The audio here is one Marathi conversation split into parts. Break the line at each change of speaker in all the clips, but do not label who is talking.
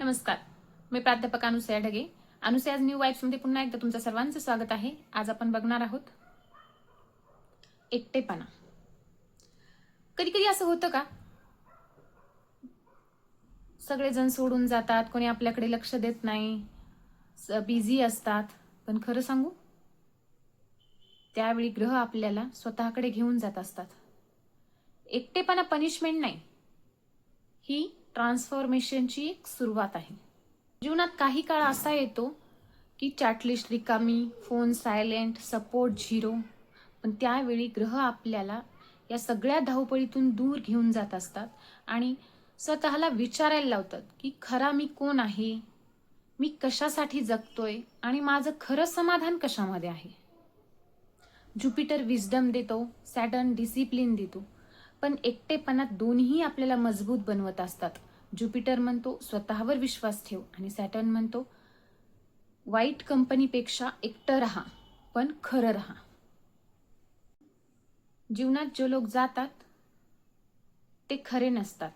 नमस्कार. मी प्राध्यापक अनुसया ढगे. अनुसयाज न्यू वाईब्समध्ये पुन्हा एकदा तुमचं सर्वांचं स्वागत आहे. आज आपण बघणार आहोत एकटेपणा. कधी कधी असं होतं का? सगळेजण सोडून जातात कोणी आपल्याकडे लक्ष देत नाही बिझी असतात. पण खरं सांगू? त्यावेळी ग्रह आपल्याला स्वतःकडे घेऊन जात असतात. एकटेपणा पनिशमेंट नाही. ही ट्रान्सफॉर्मेशनची एक सुरुवात आहे. जीवनात काही काळ असा येतो की चॅटलिस्ट रिकामी फोन सायलेंट सपोर्ट झिरो पण त्यावेळी ग्रह आपल्याला या सगळ्या धावपळीतून दूर घेऊन जात असतात आणि स्वतःला विचारायला लावतात की खरा मी कोण आहे? मी कशासाठी जगतोय? आणि माझं खरं समाधान कशामध्ये आहे? ज्युपिटर विजडम देतो सॅटर्न डिसिप्लिन देतो. पण एकटेपणात दोन्ही आपल्याला मजबूत बनवत असतात. ज्युपिटर म्हणतो स्वतःवर विश्वास ठेव आणि सॅटर्न म्हणतो वाईट कंपनीपेक्षा एकटं राहा पण खरं राहा. जीवनात जे लोक जातात ते खरे नसतात.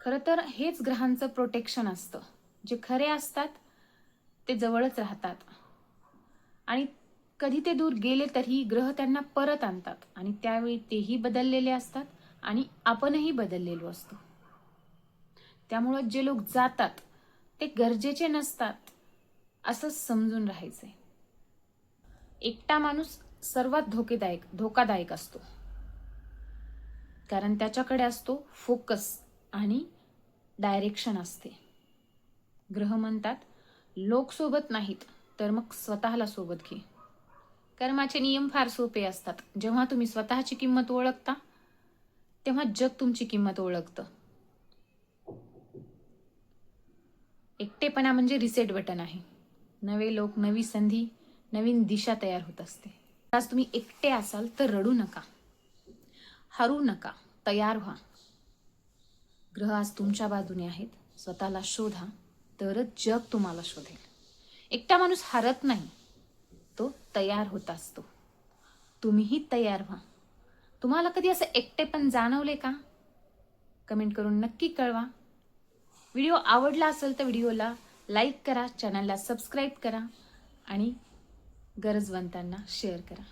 खरं तर हेच ग्रहांचं प्रोटेक्शन असतं. जे खरे असतात ते जवळच राहतात. आणि कधी ते दूर गेले तरी ग्रह त्यांना परत आणतात आणि त्यावेळी तेही बदललेले असतात आणि आपणही बदललेलो असतो. त्यामुळं जे लोक जातात ते गरजेचे नसतात असं समजून राहायचंय. एकटा माणूस सर्वात धोकेदायक धोकादायक असतो. कारण त्याच्याकडे असतो फोकस आणि डायरेक्शन असते. ग्रह म्हणतात लोक सोबत नाहीत तर मग स्वतःला सोबत घे. कर्माचे नियम फार सोपे असतात. जेव्हा तुम्ही स्वतःची किंमत ओळखता तेव्हा जग तुमची किंमत ओळखतं. एकटेपणा म्हणजे रिसेट बटन आहे. नवे लोक नवी संधी नवीन दिशा तयार होत असते. आज तुम्ही एकटे असाल तर रडू नका. हरू नका. तयार व्हा. ग्रह आज तुमच्या बाजूने आहेत. स्वतःला शोधा. तरच जग तुम्हाला शोधेल. एकटा माणूस हरत नाही. तो तयार होत असतो. तुम्हीही तयार व्हा. तुम्हाला कधी असं एकटे पण जाणवले का? कमेंट करून नक्की कळवा. व्हिडिओ आवडला असेल तर व्हिडिओला लाईक करा चॅनलला सबस्क्राईब करा आणि गरजवंतांना शेअर करा.